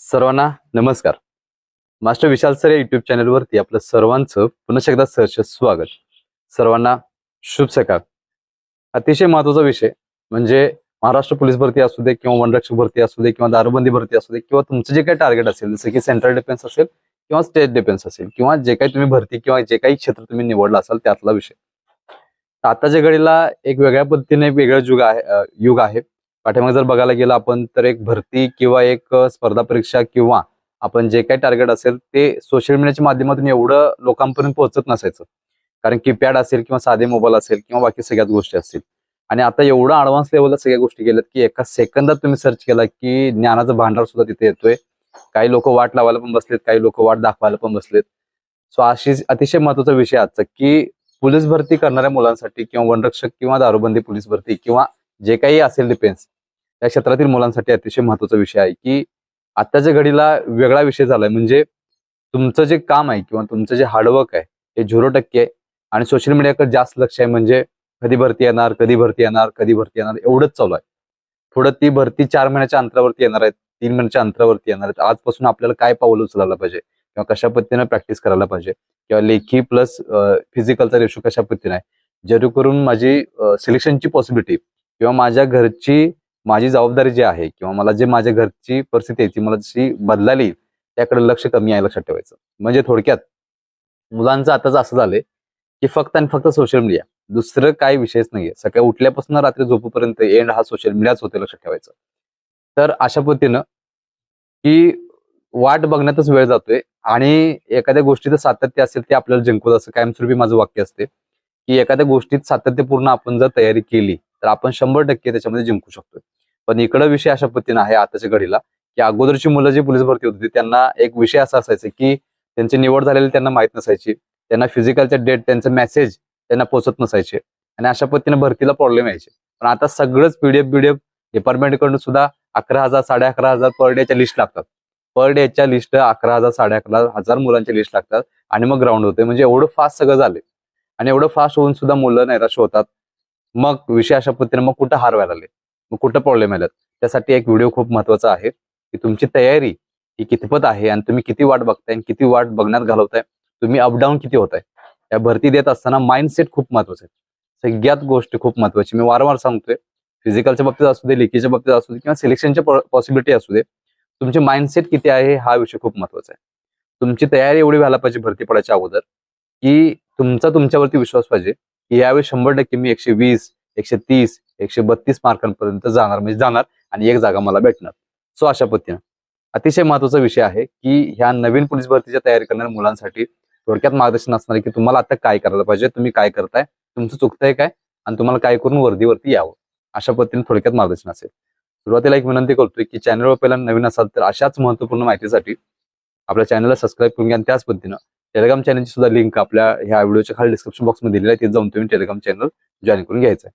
सर्वांना नमस्कार. Master Vishal sir या युट्यूब चॅनलवरती आपलं सर्वांचं पुन्हा एकदा सहर्ष स्वागत. सर्वांना शुभ सकाळ. अतिशय महत्त्वाचा विषय म्हणजे महाराष्ट्र पोलीस भरती असू दे किंवा वनरक्षक भरती असू दे किंवा दारूबंदी भरती असू दे किंवा तुमचं जे काही टार्गेट असेल जसं की सेंट्रल डिफेन्स असेल किंवा स्टेट डिफेन्स असेल किंवा जे काही तुम्ही भरती किंवा जे काही क्षेत्र तुम्ही निवडलं असाल त्यातला विषय. आताच्या घडीला एक वेगळ्या पद्धतीने वेगळं युग आहे युग आहे. पाठीमागे जर बघायला गेलं आपण तर एक भरती किंवा एक स्पर्धा परीक्षा किंवा आपण जे काही टार्गेट असेल ते सोशल मीडियाच्या माध्यमातून एवढं लोकांपर्यंत पोहोचत नसायचं. कारण कीपॅड असेल किंवा साधे मोबाईल असेल किंवा बाकी सगळ्याच गोष्टी असतील. आणि आता एवढं अडव्हान्स लेवलला सगळ्या गोष्टी गेल्यात की एका सेकंदात तुम्ही सर्च केला की ज्ञानाचं भांडार सुद्धा तिथे येतोय. काही लोक वाट लावायला पण बसलेत काही लोक वाट दाखवायला पण बसलेत. सो अशी अतिशय महत्त्वाचा विषय आजचा की पोलीस भरती करणाऱ्या मुलांसाठी किंवा वनरक्षक किंवा दारूबंदी पोलीस भरती किंवा जे काही असेल डिफेन्स या क्षेत्रातील मुलांसाठी अतिशय महत्त्वाचा विषय आहे की आत्ताच्या घडीला वेगळा विषय झालाय म्हणजे तुमचं जे काम आहे किंवा तुमचं जे हार्डवर्क आहे हे झिरो टक्के आहे. आणि सोशल मीडियाकडे जास्त लक्ष आहे म्हणजे कधी भरती येणार कधी भरती येणार कधी भरती येणार एवढंच चालू आहे. पुढं ती भरती चार महिन्याच्या अंतरावरती येणार आहे तीन महिन्याच्या अंतरावरती येणार आहेत. आजपासून आपल्याला काय पाऊल उचलायला पाहिजे किंवा कशा पद्धतीने प्रॅक्टिस करायला पाहिजे किंवा लेखी प्लस फिजिकलचा रेशो कशा पद्धतीने आहे. जेणेकरून माझी सिलेक्शनची पॉसिबिलिटी किंवा माझ्या घरची माझी जबाबदारी जी आहे किंवा मला जे माझ्या घरची परिस्थिती आहे ती मला जशी बदलाली त्याकडे लक्ष कमी आहे लक्षात ठेवायचं. म्हणजे थोडक्यात मुलांचं आताच असं झालंय की फक्त आणि फक्त सोशल मीडिया दुसरं काही विषयच नाहीये. सकाळी उठल्यापासून रात्री झोपूपर्यंत एंड हा सोशल मीडियाच होते लक्षात ठेवायचं. तर अशा पद्धतीनं की वाट बघण्यातच वेळ जातोय आणि एखाद्या गोष्टीचं सातत्य असेल ते आपल्याला जिंकवत असं कायमस्वरूपी माझं वाक्य असते की एखाद्या गोष्टीत सातत्यपूर्ण आपण जर तयारी केली तर आपण शंभर टक्के त्याच्यामध्ये जिंकू शकतो पण इकडं विषय अशा पद्धतीने आहे आताच्या घडीला की अगोदरची मुलं जी पोलीस भरती होती त्यांना एक विषय असा असायचा की त्यांची निवड झालेली त्यांना माहीत नसायची. त्यांना फिजिकलच्या डेट त्यांचे मेसेज त्यांना पोहोचत नसायचे. आणि अशा पद्धतीने भरतीला प्रॉब्लेम यायचे. पण आता सगळंच पीडीएफ बीडीएफ डिपार्टमेंटकडून सुद्धा अकरा हजार साडे अकरा हजार पर डेच्या लिस्ट लागतात. पर डेच्या लिस्ट अकरा हजार साडे अकरा हजार मुलांच्या लिस्ट लागतात. आणि मग ग्राउंड होते. म्हणजे एवढं फास्ट सगळं झाले. आणि एवढं फास्ट होऊन सुद्धा मुलं नैराश होतात मग विषय अशा पद्धतीने मग कुठं हार व्हायला लागले? मग कुठं प्रॉब्लेम आलेत त्यासाठी एक व्हिडिओ खूप महत्त्वाचा आहे. की तुमची तयारी ही कितपत आहे आणि तुम्ही किती वाट बघताय आणि किती वाट बघण्यात घालवताय? तुम्ही अपडाऊन किती होताय? या भरती देत असताना माइंडसेट खूप महत्वाचं आहे. सगळ्यात गोष्टी खूप महत्वाची. मी वारंवार सांगतोय फिजिकलच्या बाबतीत असू दे लेखीच्या बाबतीत असू दे किंवा सिलेक्शनच्या पॉसिबिलिटी असू दे तुमचे माइंडसेट किती आहे हा विषय खूप महत्त्वाचा आहे. तुमची तयारी एवढी व्हायला पाहिजे भरती पडायच्या अगोदर की तुमचा तुमच्यावरती विश्वास पाहिजे की यावेळी शंभर टक्के मी एकशे वीस एकशे तीस एकशे बत्तीस मार्कांपर्यंत जाणार म्हणजे जाणार आणि एक जागा मला भेटणार. सो अशा पद्धतीनं. अतिशय महत्त्वाचा विषय आहे की ह्या नवीन पोलीस भरतीच्या तयारी करणाऱ्या मुलांसाठी थोडक्यात मार्गदर्शन असणार आहे की तुम्हाला आता काय करायला पाहिजे तुम्ही काय करताय तुमचं चुकतंय काय आणि तुम्हाला काय करून वर्दीवरती यावं. अशा पद्धतीने थोडक्यात मार्गदर्शन असेल. सुरुवातीला एक विनंती करतोय की चॅनलवर पहिला नवीन असाल तर अशाच महत्त्वपूर्ण माहितीसाठी आपल्या चॅनलला सबस्क्राईब करून घ्या आणि त्याच पद्धतीनं टेलिग्राम चॅनलची सुद्धा लिंक आपल्या ह्या व्हिडिओच्या खाली डिस्क्रिप्शन बॉक्समध्ये दिलेली आहे ते जाऊन तुम्ही टेलिग्राम चॅनल जॉईन करून घ्यायचं आहे.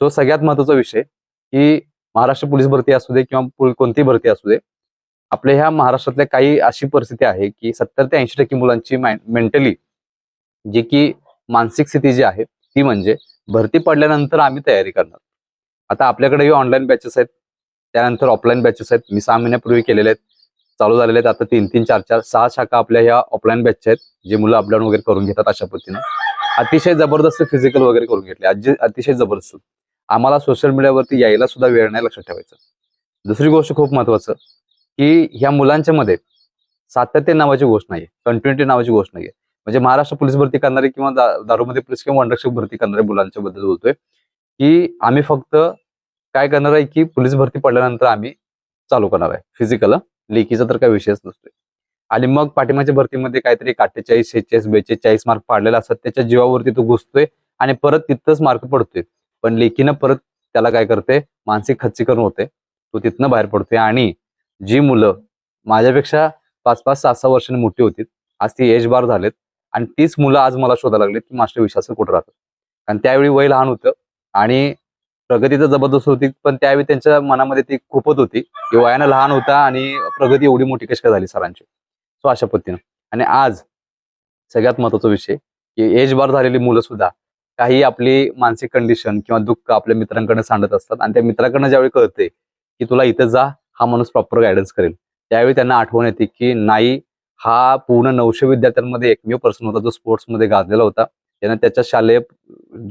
सो सगळ्यात महत्त्वाचा विषय की महाराष्ट्र पोलीस भरती असू दे किंवा कोणती भरती असू दे आपल्या ह्या महाराष्ट्रातल्या काही अशी परिस्थिती आहे की सत्तर ते ऐंशी टक्के मुलांची मेंटली जी की मानसिक स्थिती जी आहे ती म्हणजे भरती पडल्यानंतर आम्ही तयारी करणार. आता आपल्याकडे ऑनलाईन बॅचेस आहेत त्यानंतर ऑफलाईन बॅचेस आहेत मी सहा महिन्यापूर्वी केलेले आहेत चालू झालेले आहेत आता तीन तीन चार चार सहा शाखा आपल्या ह्या ऑफलाईन बॅचच्या आहेत जे मुलं अपडाऊन वगैरे करून घेतात अशा पद्धतीने. अतिशय जबरदस्त फिजिकल वगैरे करून घेतले अतिशय जबरदस्त. आम्हाला सोशल मीडियावरती यायला सुद्धा वेळ नाही लक्षात ठेवायचं. दुसरी गोष्ट खूप महत्वाचं की ह्या मुलांच्या मध्ये सातत्य नावाची गोष्ट नाही कंटिन्युटी नावाची गोष्ट नाहीये. म्हणजे महाराष्ट्र पोलीस भरती करणारे किंवा दारूमध्ये पोलीस किंवा वनरक्षक भरती करणाऱ्या मुलांच्या बद्दल बोलतोय की आम्ही फक्त काय करणार आहे की पोलीस भरती पडल्यानंतर आम्ही चालू करणार आहे फिजिकल लेखीचा तर काही विषयच नसतोय. आणि मग पाठिंबाच्या भरतीमध्ये काहीतरी अठ्ठेचाळीस शेहेचाळीस बेचाळीस मार्क पाडलेला असतात त्याच्या जीवावरती तो घुसतोय आणि परत तिथंच मार्क पडतोय. पण लेकीनं परत त्याला काय करते? मानसिक खच्चीकरण होते. तो तिथनं बाहेर पडतोय. आणि जी मुलं माझ्यापेक्षा पाच पाच सहा सहा वर्षांनी मोठी होती आज ती एज बार झालेत. आणि तीच मुलं आज मला शोधायला लागली की मास्टर विश्वास कुठं राहतात कारण त्यावेळी वय लहान होतं. आणि प्रगती तर जबरदस्त होती पण त्यावेळी त्यांच्या मनामध्ये ती खूपच होती की वयानं लहान होता आणि प्रगती एवढी मोठी कशी काय झाली सरांची? सो अशा पद्धतीनं. आणि आज सगळ्यात महत्त्वाचा विषय की एज बार झालेली मुलं सुद्धा काही आपली मानसिक कंडिशन किंवा दुःख आपल्या मित्रांकडे सांडत असतात आणि त्या मित्राकडनं ज्यावेळी कळते की तुला इथं जा हा माणूस प्रॉपर गायडन्स करेल. त्यावेळी त्यांना आठवण येते की नाही हा पूर्ण नऊशे विद्यार्थ्यांमध्ये एकमेव पर्सन होता जो स्पोर्ट्समध्ये गाजलेला होता. त्यानं त्याच्या शालेय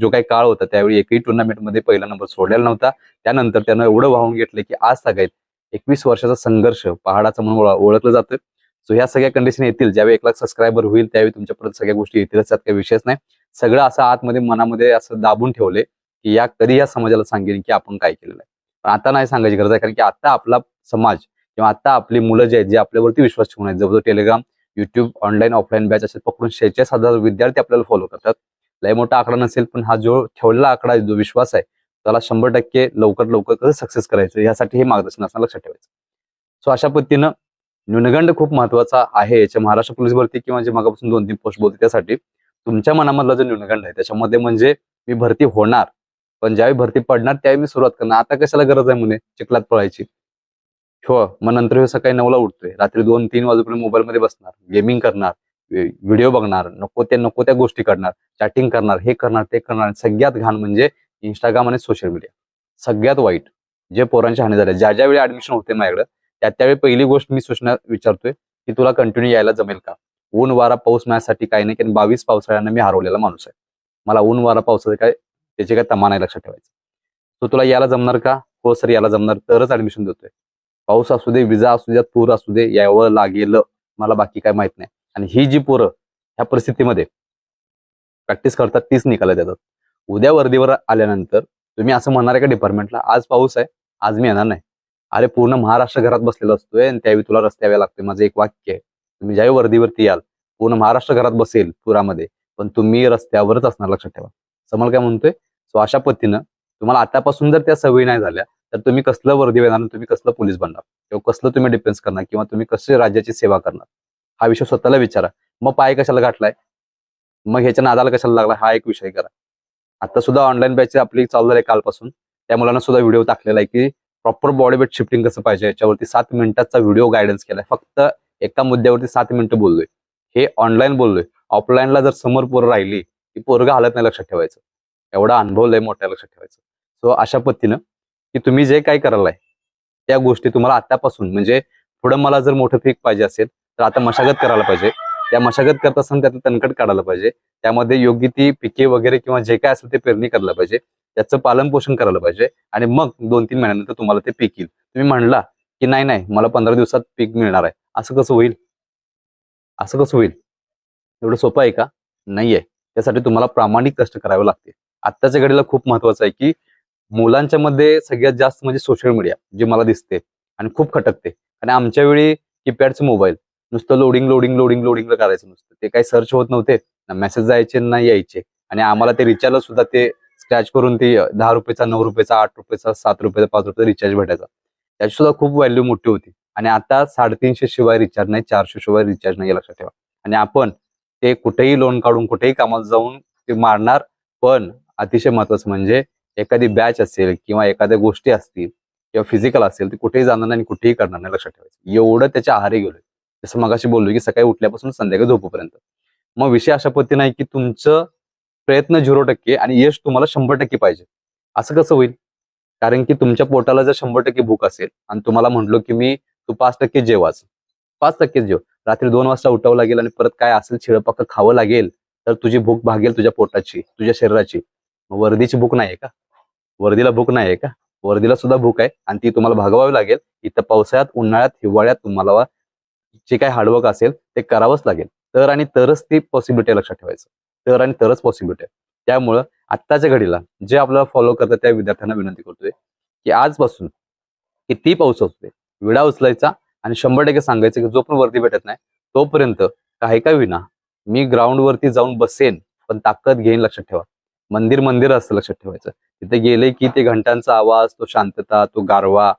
जो काही काळ होता त्यावेळी एकही टुर्नामेंटमध्ये पहिला नंबर सोडलेला नव्हता. त्यानंतर त्यानं एवढं वाहून घेतलं की आज सगळ्यात एकवीस वर्षाचा संघर्ष पहाडाचा म्हणून ओळख- ओळखलं जातं. सो ह्या सगळ्या कंडिशन येतील. ज्यावेळी एक लाख सबस्क्रायबर होईल त्यावेळी तुमच्यापर्यंत सगळ्या गोष्टी येतीलच. त्यात काही विषयच नाही. सगळं असं आतमध्ये मनामध्ये असं दाबून ठेवले की या कधी या समाजाला सांगेन की आपण काय केलेलं आहे. पण आता नाही सांगायची गरज आहे कारण की आता आपला समाज किंवा आता आपली मुलं जे आहेत जे आपल्यावरती विश्वास ठेवून आहेत जवळजवळ Telegram YouTube online offline batch असे पकडून शेहेचाळीस हजार विद्यार्थी आपल्याला फॉलो करतात. लय मोठा आकडा नसेल पण हा जो ठेवलेला आकडा जो विश्वास आहे त्याला शंभर टक्के लवकर लवकर कसं सक्सेस करायचं यासाठी हे मार्गदर्शन असणं लक्षात ठेवायचं. सो अशा पद्धतीनं न्यूनगंड खूप महत्त्वाचा आहे याच्या महाराष्ट्र पोलीस भरती किंवा जे मागापासून दोन तीन पोस्ट बोलते त्यासाठी. तुमच्या मनामधला जो न्यूनगंड आहे त्याच्यामध्ये म्हणजे मी भरती होणार. पण ज्यावेळी भरती पडणार त्यावेळी मी सुरुवात करणार. आता कशाला गरज आहे म्हणे चिखलात पळायची. हो मग नंतर हे सकाळी नऊला उठतोय. रात्री दोन तीन वाजेपर्यंत मोबाईलमध्ये बसणार गेमिंग करणार व्हिडिओ बघणार नको त्या नको त्या गोष्टी करणार चॅटिंग करणार हे करणार ते करणार. सगळ्यात घाण म्हणजे इंस्टाग्राम आणि सोशल मीडिया सगळ्यात वाईट जे पोरांची हानी झाली ज्या ज्यावेळी ऍडमिशन होते माझ्याकडे त्या त्यावेळी पहिली गोष्ट मी सूचना विचारतोय की तुला कंटिन्यू यायला जमेल का? ऊन वारा पाऊस माझ्यासाठी काही नाही कारण बावीस पावसाळ्यांना मी हरवलेला माणूस आहे. मला ऊन वारा पावसाचं काय त्याची काय तमा नाही लक्षात ठेवायचं. तो तुला याला जमणार का? हो सर याला जमणार. तरच ऍडमिशन देतोय. पाऊस असू दे विजा असू द्या पूर असू दे यावं लागेल. मला बाकी काय माहीत नाही. आणि ही जी पोरं ह्या परिस्थितीमध्ये प्रॅक्टिस करतात तीच निकाला देतात उद्या वर्दीवर आल्यानंतर तुम्ही असं म्हणणार आहे का डिपार्टमेंटला आज पाऊस आहे आज मी येणार नाही. अरे पूर्ण महाराष्ट्र घरात बसलेला असतोय आणि त्यावेळी तुला रस्त्यावे लागते लागतोय. माझं एक वाक्य आहे. तुम्ही ज्यावेळी वर्दीवरती याल पूर्ण महाराष्ट्र घरात बसेल पुरामध्ये पण तुम्ही रस्त्यावरच असणार लक्षात ठेवा. समोर काय म्हणतोय? सो अशा पद्धतीनं तुम्हाला आतापासून जर त्या सवयी नाही झाल्या तर तुम्ही कसलं वर्दी येणार तुम्ही कसलं पोलीस बनणार? किंवा कसलं तुम्ही डिफेन्स करणार किंवा तुम्ही कसे राज्याची सेवा करणार? हा विषय स्वतःला विचारा. मग पाय कशाला गाठलाय? मग ह्याच्या नादाला कशाला लागला हा एक विषय करा. आता सुद्धा ऑनलाईन बॅच आपली चालू झाली कालपासून. त्या मुलांना सुद्धा व्हिडिओ टाकलेला आहे की प्रॉपर बॉडी वेट शिफ्टिंग कसं पाहिजे? याच्यावरती सात मिनिटाचा व्हिडिओ गायडन्स केलाय. फक्त एका मुद्द्यावरती सात मिनिटं बोललोय. हे ऑनलाईन बोललोय. ऑफलाईनला जर समोर पोरं राहिली की पोरगा हालत नाही लक्षात ठेवायचं. एवढा अनुभव लय मोठ्या लक्षात ठेवायचं. सो अशा पद्धतीनं की तुम्ही जे काय करायलाय त्या गोष्टी तुम्हाला आतापासून म्हणजे पुढं मला जर मोठं पीक पाहिजे असेल तर आता मशागत करायला पाहिजे. त्या मशागत करत असताना त्यातलं तणकट काढायला पाहिजे. त्यामध्ये योग्य ती पिके वगैरे किंवा जे काय असेल ते पेरणी करायला पाहिजे. त्याचं पालन पोषण करायला पाहिजे. आणि मग दोन तीन महिन्यानंतर तुम्हाला ते पिक येईल. तुम्ही म्हणला की नाही नाही मला पंधरा दिवसात पीक मिळणार आहे. असं कसं होईल? असं कसं होईल? एवढं सोपं आहे का? नाही आहे त्यासाठी तुम्हाला प्रामाणिक कष्ट करावे लागते आत्ताच्या घडीला खूप महत्वाचं आहे की मुलांच्या मध्ये सगळ्यात जास्त म्हणजे सोशल मीडिया जे मला दिसते आणि खूप खटकते. आणि आमच्या वेळी कीपॅडचे मोबाईल नुसतं लोडिंग लोडिंग लोडिंग लोडिंग करायचं नुसतं. ते काही सर्च होत नव्हते. ना मेसेज जायचे ना यायचे. आणि आम्हाला ते रिचार्ज सुद्धा ते स्क्रॅच करून ते दहा रुपयाचा नऊ रुपयाचा आठ रुपयाचा सात रुपयाचा पाच रुपयाचा रिचार्ज भेटायचा. त्याची सुद्धा खूप व्हॅल्यू मोठी होती. आणि आता साडेतीनशे शिवाय रिचार्ज नाही चारशे शिवाय रिचार्ज नाही लक्षात ठेवा. आणि आपण ते कुठेही लोन काढून कुठेही कामात जाऊन ते मारणार पण अतिशय महत्वाचं म्हणजे एखादी बॅच असेल किंवा एखाद्या गोष्टी असतील किंवा फिजिकल असेल ते कुठेही जाणार नाही आणि कुठेही करणार नाही लक्षात ठेवायचं. एवढं त्याच्या आहारी गेलोय. जसं मगाशी बोललो की सकाळी उठल्यापासून संध्याकाळी झोपूपर्यंत. मग विषय अशा पद्धतीने आहे की तुमचं प्रयत्न झिरो टक्के आणि यश तुम्हाला शंभर टक्के पाहिजे. असं कसं होईल? कारण की तुमच्या पोटाला जर शंभर टक्के भूक असेल आणि तुम्हाला म्हटलो की मी तू पाच टक्के जेवाच. पाच टक्के जेव. रात्री दोन वाजता उठावं लागेल आणि परत काय असेल शिळपाक खावं लागेल तर तुझी भूक भागेल तुझ्या पोटाची तुझ्या शरीराची. वर्दीची भूक नाही का? वर्दीला भूक नाही आहे का? वर्दीला सुद्धा भूक आहे आणि ती तुम्हाला भागवावी लागेल. इथं पावसाळ्यात उन्हाळ्यात हिवाळ्यात तुम्हाला जे काही हार्डवर्क असेल ते करावंच लागेल. तर आणि तरच ती पॉसिबिलिटी लक्षात ठेवायचं. तर आणि तरच पॉसिबिलिटी आहे. त्यामुळं आत्ताच्या घडीला जे आपल्याला फॉलो करतात त्या विद्यार्थ्यांना विनंती करतोय की आजपासून किती पाऊस असतोय विडा उचलायचा आणि शंभर टक्के सांगायचं की जो पण वरती भेटत नाही तोपर्यंत काही का विना मी ग्राउंडवरती जाऊन बसेन पण ताकद घेईन लक्षात ठेवा. मंदिर मंदिर असतं लक्षात ठेवायचं. तिथे गेले की ते घंटांचा आवाज तो शांतता तो गारवा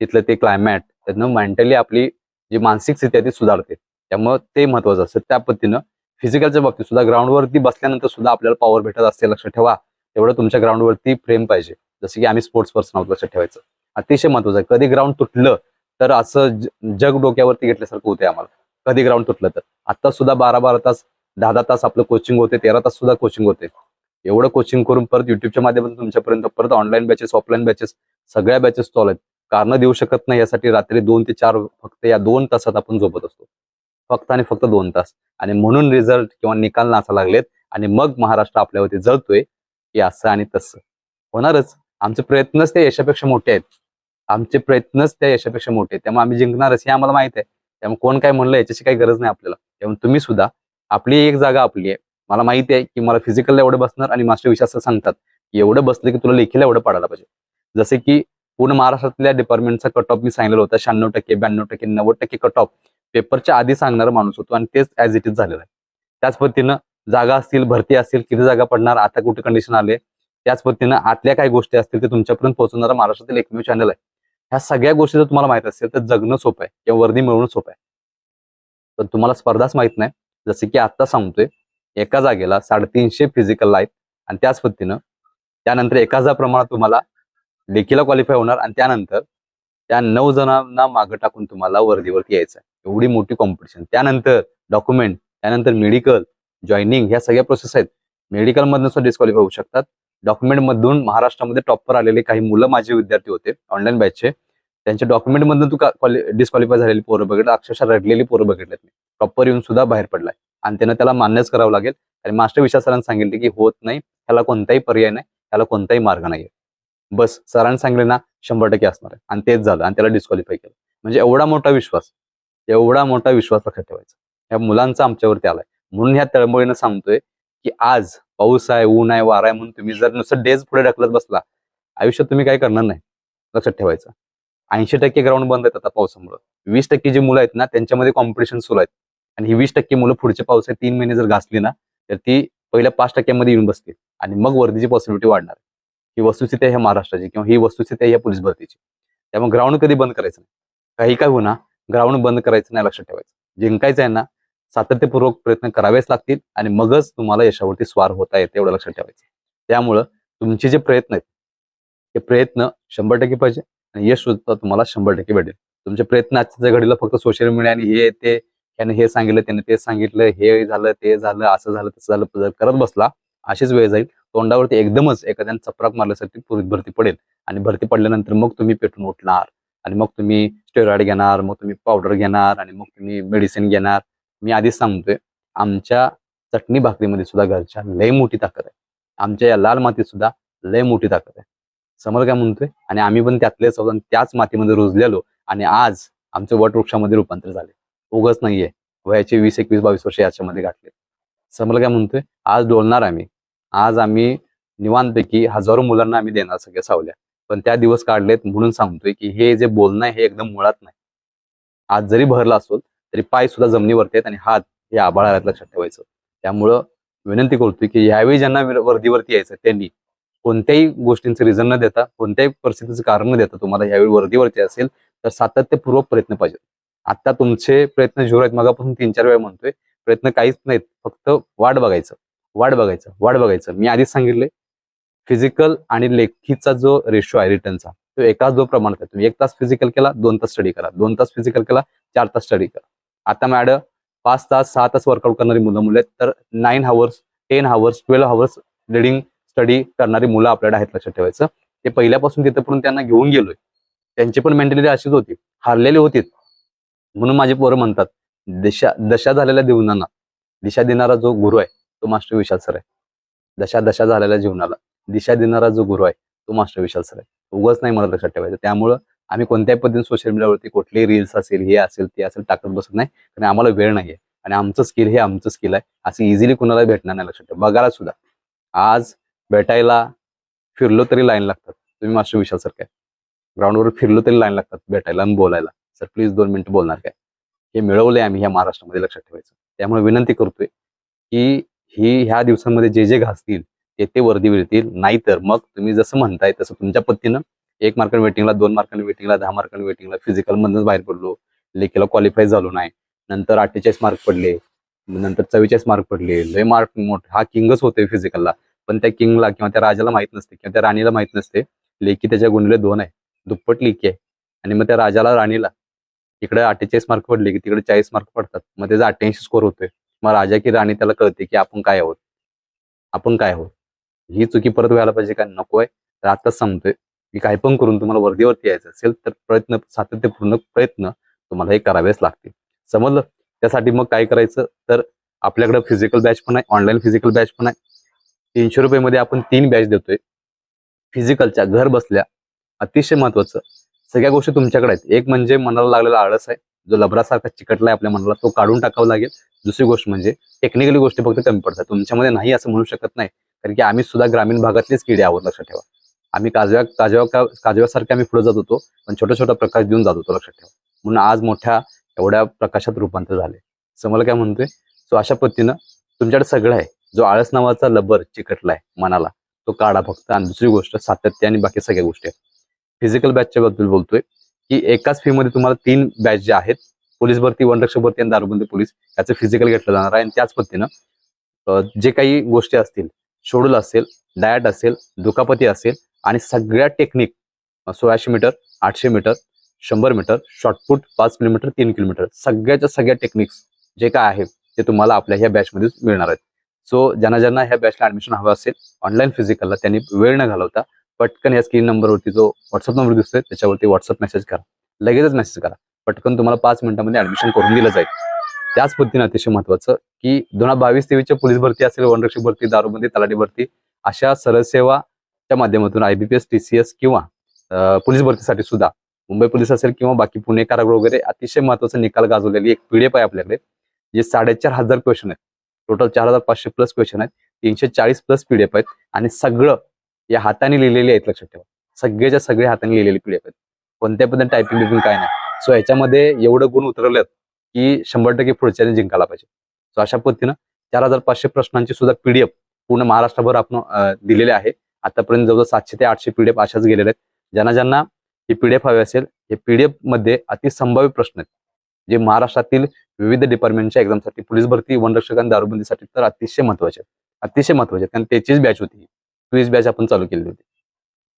तिथलं ते क्लायमॅट त्यातनं मेंटली आपली जी मानसिक स्थिती आहे ती सुधारते. त्यामुळे ते महत्वाचं असतं. त्या पद्धतीनं फिजिकलच्या बाबतीत सुद्धा ग्राउंडवरती बसल्यानंतर सुद्धा आपल्याला पॉवर भेटत असते लक्षात ठेवा. एवढं तुमच्या ग्राउंडवरती फ्रेम पाहिजे. जसं की आम्ही स्पोर्ट्स पर्सन आहोत लक्षात ठेवायचं. अतिशय महत्वाचं आहे. कधी ग्राउंड तुटलं तर असं जग डोक्यावरती घेतल्यासारखं होते आम्हाला. कधी ग्राउंड तुटलं तर. आता सुद्धा बारा बारा तास दहा दहा तास आपलं कोचिंग होते तेरा तास सुद्धा कोचिंग होते. एवढं कोचिंग करून परत युट्यूबच्या माध्यमातून तुमच्यापर्यंत परत ऑनलाईन बॅचेस ऑफलाईन बॅचेस सगळ्या बॅचेस चालू आहेत. कारण देऊ शकत नाही यासाठी रात्री दोन ते चार फक्त या दोन तासात आपण झोपत असतो. फक्त आणि फक्त दोन तास. आणि म्हणून रिझल्ट किंवा निकाल नाचा लागलेत आणि मग महाराष्ट्र आपल्यावरती जळतोय की असं आणि तसं. होणारच. आमचे प्रयत्नच त्या यशापेक्षा मोठे आहेत. आमचे प्रयत्नच त्या यशापेक्षा मोठे आहेत. त्यामुळे आम्ही जिंकणारच हे आम्हाला माहीत आहे. त्यामुळे कोण काय म्हणलं याच्याची काही गरज नाही आपल्याला. त्यामुळे तुम्ही सुद्धा आपली एक जागा आपली आहे. मला माहिती आहे की मला फिजिकलला एवढं बसणार आणि मास्टर विश्वास सांगतात की एवढं बसलं की तुला लेखीला एवढं पाडायला पाहिजे. जसे की पूर्ण महाराष्ट्रातल्या डिपार्टमेंटचा कट ऑफ मी सांगितलं होता शहाण्णव टक्के ब्याण्णव टक्के नव्वद टक्के कट ऑफ पेपरच्या आधी सांगणारा माणूस होतो आणि तेच ऍज इट इज झालेलं आहे. त्याच पद्धतीनं जागा असतील भरती असतील किती जागा पडणार आता कुठे कंडिशन आले त्याच पद्धतीनं आतल्या काही गोष्टी असतील ते तुमच्यापर्यंत पोहोचवणारा महाराष्ट्रातील एकमेव चॅनल आहे. ह्या सगळ्या गोष्टी जर तुम्हाला माहीत असेल तर जगणं सोपं आहे किंवा वर्दी मिळवणं सोपं आहे. पण तुम्हाला स्पर्धाच माहीत नाही. जसे की आता सांगतोय एका जागेला साडेतीनशे फिजिकल आहेत आणि त्याच पद्धतीनं त्यानंतर एका हजार प्रमाणात तुम्हाला लेखीला क्वालिफाय होणार आणि त्यानंतर त्या नऊ जणांना मागं टाकून तुम्हाला वर्दीवरती यायचं आहे. एवढी मोठी कॉम्पिटिशन त्यानंतर डॉक्युमेंट त्यानंतर मेडिकल जॉईनिंग ह्या सगळ्या प्रोसेस आहेत. मेडिकल मधून सुद्धा डिस्क्वालिफाय होऊ शकतात. डॉक्युमेंट मधून महाराष्ट्रामध्ये टॉपवर आलेले काही मुलं माझे विद्यार्थी होते ऑनलाईन बॅचचे त्यांच्या डॉक्युमेंट मधून तू डिस्क्वालिफाय झालेली पोरं बघितलं अक्षरशः रडलेली पोरं बघितलेत मी. टॉपवर येऊन सुद्धा बाहेर पडलाय. आणि त्यांना त्याला मान्यच करावं लागेल. आणि मास्टर विशा सरांनी सांगितले की होत नाही त्याला कोणताही पर्याय नाही त्याला कोणताही मार्ग नाही बस सरांनी सांगितले ना शंभर टक्के असणार आहे. आणि तेच झालं आणि त्याला डिस्क्वालिफाय केलं. म्हणजे एवढा मोठा विश्वास. एवढा मोठा विश्वास लक्षात ठेवायचा. या मुलांचा आमच्यावरती आलाय. म्हणून ह्या तळमळीनं सांगतोय की आज पाऊस आहे ऊन आहे वारा आहे म्हणून तुम्ही जर नुसतं डेज पुढे ढकलत बसला आयुष्यात तुम्ही काय करणार नाही लक्षात ठेवायचं. ऐंशी टक्के ग्राउंड बंद आहेत आता पावसामुळे. वीस टक्के जी मुलं आहेत ना त्यांच्यामध्ये कॉम्पिटिशन सुरू आहेत. आणि ही वीस टक्के मुलं पुढच्या पावसात तीन महिने जर घासली ना तर ती पहिल्या पाच टक्क्यामध्ये येऊन बसतील. आणि मग वर्दीची पॉसिबिलिटी वाढणार ही वस्तुस्थिती आहे ह्या महाराष्ट्राची किंवा ही वस्तुस्थिती आहे ह्या पोलीस भरतीची. त्यामुळे ग्राउंड कधी बंद करायचं नाही. काही काय होणार ग्राउंड बंद करायचं नाही लक्षात ठेवायचं. जिंकायचं आहे ना सातत्यपूर्वक प्रयत्न करावेच लागतील आणि मगच तुम्हाला यशावरती स्वार होता येते एवढं लक्षात ठेवायचं. त्यामुळं तुमचे जे प्रयत्न आहेत ते प्रयत्न शंभर टक्के पाहिजे आणि यश सुद्धा तुम्हाला शंभर टक्के भेटेल. तुमचे प्रयत्न आजच्या घडीला फक्त सोशल मीडिया आणि हे ते त्याने हे सांगितलं त्याने ते सांगितलं हे झालं ते झालं असं झालं तसं झालं जर करत बसला अशीच वेळ जाईल. तोंडावरती एकदमच एखाद्याने चपराक मारल्यासाठी पुरीत भरती पडेल आणि भरती पडल्यानंतर मग तुम्ही पेटून उठणार आणि मग तुम्ही स्टेरॉइड घेणार मग तुम्ही पावडर घेणार आणि मग तुम्ही मेडिसिन घेणार. मी आधीच सांगतोय आमच्या चटणी भाकरीमध्ये सुद्धा घरच्या लय मोठी ताकद आहे. आमच्या या लाल मातीत सुद्धा लय मोठी ताकद आहे. समोर काय म्हणतोय? आणि आम्ही पण त्यातलेच आहोत आणि त्याच मातीमध्ये रुजलेलो आणि आज आमचे वटवृक्षामध्ये रूपांतर झाले उगच नाहीये. वयाचे वीस एकवीस बावीस वर्ष याच्यामध्ये गाठले समोर काय म्हणतोय? आज डोलणार आम्ही. आज आम्ही निवांतपैकी हजारो मुलांना आम्ही देणार सगळ्या सावल्या. पण त्या दिवस काढलेत म्हणून सांगतोय की हे जे बोलणं आहे हे एकदम मुळात नाही. आज जरी भरला असो तरी पाय सुद्धा जमिनीवरती आहेत आणि हात हे आभाळात लक्षात ठेवायचं. त्यामुळं विनंती करतोय की यावेळी ज्यांना वर्दीवरती यायचं त्यांनी कोणत्याही गोष्टींचं रिझन न देता कोणत्याही परिस्थितीचं कारण न देता तुम्हाला यावेळी वर्दीवरती असेल तर सातत्यपूर्वक प्रयत्न पाहिजे. आता तुमचे प्रयत्न जोर आहेत. मगापासून तीन चार वेळा म्हणतोय प्रयत्न काहीच नाहीत. फक्त वाट बघायचं वाट बघायचं वाट बघायचं. मी आधीच सांगितले फिजिकल आणि लेखीचा जो रेशो आहे रिटर्नचा तो एकाच दोन प्रमाणात आहे. तुम्ही एक तास फिजिकल केला दोन तास स्टडी करा. दोन तास फिजिकल केला चार तास स्टडी करा. आता मॅडम पाच तास सहा तास वर्कआउट करणारी मुलं मुलं आहेत तर nine hours ten hours twelve hours reading study करणारी मुलं आपल्याकडे आहेत लक्षात ठेवायचं. ते पहिल्यापासून तिथपर्यंत त्यांना घेऊन गेलोय. त्यांची पण मेंटॅलिटी अशीच होती. हारलेली होती म्हणून माझे पोरं म्हणतात दिशा दशा झालेल्या जीवनांना दिशा देणारा जो गुरु आहे तो मास्टर विशाल सर आहे. दशा दशा झालेल्या जीवनाला. दिशा देणारा जो गुरु आहे तो मास्टर विशाल सर आहे. उगाच नाही मला लक्षात ठेवायचं. त्यामुळं आम्ही कोणत्याही पद्धतीने सोशल मीडियावरती कुठलेही रील्स असेल हे असेल ते असेल टाकत बसत नाही. कारण आम्हाला वेळ नाहीये. आणि आमचं स्किल हे आमचं स्किल आहे. असं इझिली कुणाला भेटणार नाही लक्षात ठेवा. बघायला सुद्धा. आज भेटायला फिरलो तरी लाईन लागतात. तुम्ही मास्टर विशाल सर काय ग्राउंडवर फिरलो तरी लाईन लागतात भेटायला आणि बोलायला. सर प्लीज दोन मिनिटं बोलणार काय? हे मिळवलंय आम्ही ह्या महाराष्ट्रामध्ये लक्षात ठेवायचं. त्यामुळे विनंती करतोय की ही ह्या दिवसांमध्ये जे जे घासतील येथे ते वर्दी मिळतील. नाहीतर मग तुम्ही जसं म्हणताय तसं तुमच्या पद्धतीनं एक मार्काने वेटिंगला दोन मार्काने वेटिंगला दहा मार्काने वेटिंगला फिजिकल मधनच बाहेर पडलो. लेखीला क्वालिफाय झालो नाही. नंतर अठ्ठेचाळीस मार्क पडले. नंतर चव्वेचाळीस मार्क पडले. लय मार्क मोठ हा किंगच होतोय फिजिकलला पण त्या किंगला किंवा त्या राजाला माहीत नसते किंवा त्या राणीला माहीत नसते. लेखी त्याच्या गुणले दोन आहे. दुप्पट लेखी आहे. आणि मग त्या राजाला राणीला इकडे अठ्ठेचाळीस मार्क पडले की तिकडे चाळीस मार्क पडतात. मग त्याचा अठ्ठ्याऐंशी स्कोर होतोय. मग राजा की राणी त्याला कळते की आपण काय आहोत. आपण काय आहोत? ही चुकी परत व्हायला पाहिजे का? नको आहे तर आताच सांगतोय. मी काही पण करून तुम्हाला वर्दीवरती यायचं असेल तर प्रयत्न सातत्यपूर्ण प्रयत्न तुम्हाला हे करावेच लागतील. समजलं? त्यासाठी मग काय करायचं? तर आपल्याकडे फिजिकल बॅच पण आहे ऑनलाईन फिजिकल बॅच पण आहे. तीनशे रुपये आपण तीन बॅच देतोय. फिजिकलच्या घर बसल्या अतिशय महत्वाचं. सगळ्या गोष्टी तुमच्याकडे आहेत. एक म्हणजे मनाला लागलेला आळस आहे. जो लबरासारखा चिकटला आहे आपल्या मनाला तो काढून टाकावा लागेल. दुसरी गोष्ट म्हणजे टेक्निकली गोष्टी फक्त कमी पडतात. तुमच्यामध्ये नाही असं म्हणू शकत नाही. कारण की आम्ही सुद्धा ग्रामीण भागातलेच किडे आहोत लक्षात ठेवा. आम्ही काजव्या काजव्या काजव्यासारखे आम्ही पुढे जात होतो पण छोटा छोटा प्रकाश देऊन जात होतो लक्षात ठेवा. म्हणून आज मोठ्या एवढ्या प्रकाशात रूपांतर झाले. समोर काय म्हणतोय? सो अशा पद्धतीनं तुमच्याकडे सगळं आहे. जो आळस नावाचा लबर चिकटलाय मनाला तो काढा फक्त. आणि दुसरी गोष्ट सातत्य आणि बाकी सगळ्या गोष्टी आहेत. फिजिकल बॅचच्या बद्दल बोलतोय की एकाच फी मध्ये तुम्हाला तीन बॅच जे आहेत पोलीस भरती वनरक्षक भरती आणि दारूबंदी पोलीस याचं फिजिकल घेतलं जाणार आहे. आणि त्याच पद्धतीनं जे काही गोष्टी असतील शेड्यूल असेल डायट असेल दुखापती असेल आणि सगळ्या टेक्निक सोळाशे मीटर आठशे मीटर शंभर मीटर शॉर्टपुट पाच किलोमीटर तीन किलोमीटर सगळ्याच्या सगळ्या टेक्निक्स जे काय आहे ते तुम्हाला आपल्या ह्या बॅचमध्येच मिळणार आहेत. सो ज्यांना ज्यांना ह्या बॅचला ऍडमिशन हवं असेल ऑनलाईन फिजिकलला त्यांनी वेळ न घालवता पटकन या स्क्रीन नंबरवरती जो व्हॉट्सअप नंबर दिसतोय त्याच्यावरती व्हॉट्सअप मेसेज करा. लगेचच मेसेज करा. पटकन तुम्हाला पाच मिनिटांमध्ये ऍडमिशन करून दिलं जाईल. त्याच पद्धतीने अतिशय महत्वाचं की दोन हजार बावीस तेवीसच्या पोलीस भरती असेल वनरक्षक भरती दारूबंदी तलाठी भरती अशा सरळसेवाच्या माध्यमातून आयबीपीएस टीसीएस किंवा पोलीस भरतीसाठी सुद्धा मुंबई पोलीस असेल किंवा बाकी पुणे कारागृह वगैरे अतिशय महत्त्वाचा निकाल गाजवलेली एक पीडीएफ आहे आपल्याकडे जे साडेचार हजार क्वेश्चन आहेत. टोटल चार हजार पाचशे प्लस क्वेश्चन आहेत. तीनशे चाळीस प्लस पीडीएफ आहेत. आणि सगळं या हाताने लिहिलेली आहेत लक्षात ठेवा. सगळेच्या सगळे हाताने लिहिलेली पीडीएफ आहेत. कोणत्या पद्धतीने टायपिंग बिपिंग काय नाही. सो याच्यामध्ये एवढं गुण उतरवलेत की शंभर टक्के पुढच्याने जिंकायला पाहिजे. सो अशा पद्धतीनं चार हजार पाचशे प्रश्नांची सुद्धा पीडीएफ पूर्ण महाराष्ट्रभर आपण दिलेले आहे. आतापर्यंत जवळजवळ सातशे ते आठशे पीडीएफ अशाच गेलेल्या आहेत. ज्यांना ज्यांना ही पीडीएफ हवी असेल हे पीडीएफमध्ये अतिसंभाव्य प्रश्न आहेत. जे महाराष्ट्रातील विविध डिपार्टमेंटच्या एक्झामसाठी पोलीस भरती वनरक्षक आणि दारूबंदीसाठी तर अतिशय महत्त्वाचे आहेत. अतिशय महत्त्वाचे आहेत. कारण त्याचीच बॅच होती. क्विज बॅच आपण चालू केली होती.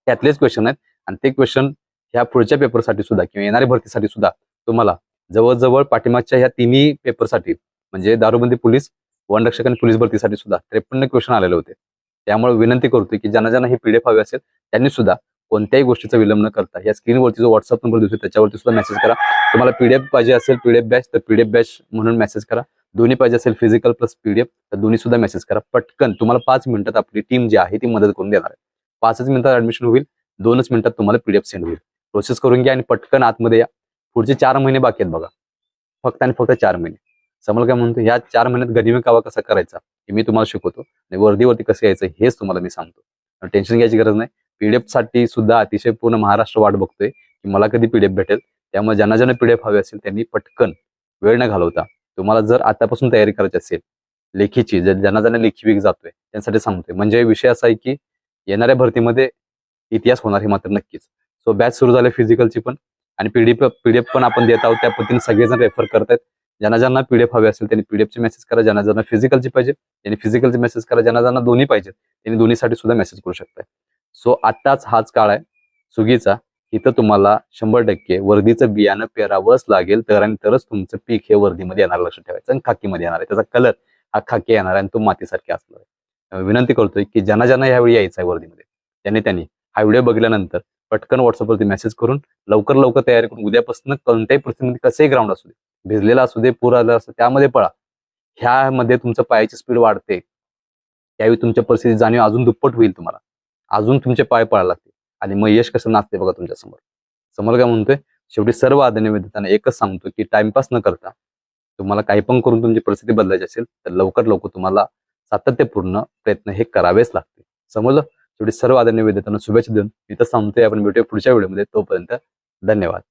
त्यातलेच क्वेश्चन आहेत. आणि ते क्वेश्चन ह्या पुढच्या पेपरसाठी सुद्धा किंवा येणाऱ्या भरतीसाठी सुद्धा तुम्हाला जवळजवळ पाठीमागच्या ह्या तिन्ही पेपरसाठी म्हणजे दारूबंदी पोलीस वनरक्षक आणि पोलीस भरतीसाठी सुद्धा त्रेपन्न क्वेश्चन आलेले होते. त्यामुळे विनंती करतोय की ज्यांना ज्यांना ही पीडीएफ हवी असेल त्यांनी सुद्धा कोणत्याही गोष्टीचा विलंब न करता या स्क्रीनवरती जो व्हॉट्सअप नंबर दिसतो त्याच्यावरती सुद्धा मेसेज करा. तुम्हाला पीडीएफ पाहिजे असेल पीडीएफ बॅच तर पीडीएफ बॅच म्हणून मेसेज करा. दोन्ही पाहिजे असेल फिजिकल प्लस पीडीएफ तर दोन्ही सुद्धा मेसेज करा. पटकन तुम्हाला पाच मिनिटात आपली टीम जी आहे ती मदत करून देणार आहे. पाचच मिनिटात ऍडमिशन होईल दोनच मिनिटात तुम्हाला पीडीएफ सेंड होईल. प्रोसेस करून घ्या आणि पटकन आतमध्ये या. पुढचे चार महिने बाकी आहेत बघा. फक्त आणि फक्त चार महिने. समोर काय म्हणतो ह्या चार महिन्यात गनिमी कावा कसा करायचा हे मी तुम्हाला शिकवतो आणि वर्दीवरती कसं यायचं हेच तुम्हाला मी सांगतो. टेन्शन घ्यायची गरज नाही. पीडीएफसाठी सुद्धा अतिशय पूर्ण महाराष्ट्र वाट बघतोय की मला कधी पीडीएफ भेटेल. त्यामुळे ज्यांना ज्यांना पीडीएफ हवे असेल त्यांनी पटकन वेळ न घालवता तुम्हाला जर आतापासून तयारी करायची असेल लेखीची जर ज्यांना ज्यांना लेखी वीक जातोय त्यांसाठी सांगतोय. म्हणजे विषय असा आहे की येणाऱ्या भरतीमध्ये इतिहास होणार हे मात्र नक्कीच. सो बॅच सुरू झाले फिजिकलची पण. आणि पीडीएफ पीडीएफ पण आपण देत आहोत. त्या पद्धतीने सगळेजण रेफर करतात ज्यांना ज्यांना पीडीएफ हवे असेल त्यांनी पीडीएफचे मेसेज करा. ज्यांना ज्यांना फिजिकलची पाहिजे त्यांनी फिजिकलचे मेसेज करा. ज्यांना ज्यांना दोन्ही पाहिजे त्यांनी दोन्हीसाठी सुद्धा मेसेज करू शकताय सो आत्ताच हाच काळ आहे. सुगीचा इथं तुम्हाला शंभर टक्के वर्दीचं बियाणं पेरावंच लागेल. तर आणि तरच तुमचं पीक हे वर्दीमध्ये येणार लक्षात ठेवायचं. आणि खाकीमध्ये येणार आहे. त्याचा कलर हा खाकी येणार आहे आणि तो मातीसारखी असणार आहे. विनंती करतोय की ज्यांना ज्यांना यावेळी यायचं आहे वर्दीमध्ये त्यांनी त्यांनी हा व्हिडिओ बघितल्यानंतर पटकन व्हॉट्सअपवरती मेसेज करून लवकर लवकर तयारी करून उद्यापासून कोणत्याही परिस्थितीमध्ये कसंही ग्राउंड असू दे भिजलेला असू दे पूर आला असू त्यामध्ये पळा. ह्यामध्ये तुमचं पायाची स्पीड वाढते. त्यावेळी तुमच्या परिस्थिती जाणीव अजून दुप्पट होईल तुम्हाला. अजून तुमचे पाय पळायला लागतील. आणि मग यश कसं नाचते बघा तुमच्यासमोर. समोर काय म्हणतोय? शेवटी सर्व आदरणीय विद्यार्थ्यांना एकच सांगतो की टाइमपास न करता तुम्हाला काही पण करून तुमची परिस्थिती बदलायची असेल तर लवकर लवकर तुम्हाला सातत्यपूर्ण प्रयत्न हे करावेच लागते समजलं? शेवटी सर्व आदरणीय विद्यार्थ्यांना शुभेच्छा देऊन इथं सांगतोय आपण भेटूया पुढच्या व्हिडिओमध्ये. तोपर्यंत धन्यवाद.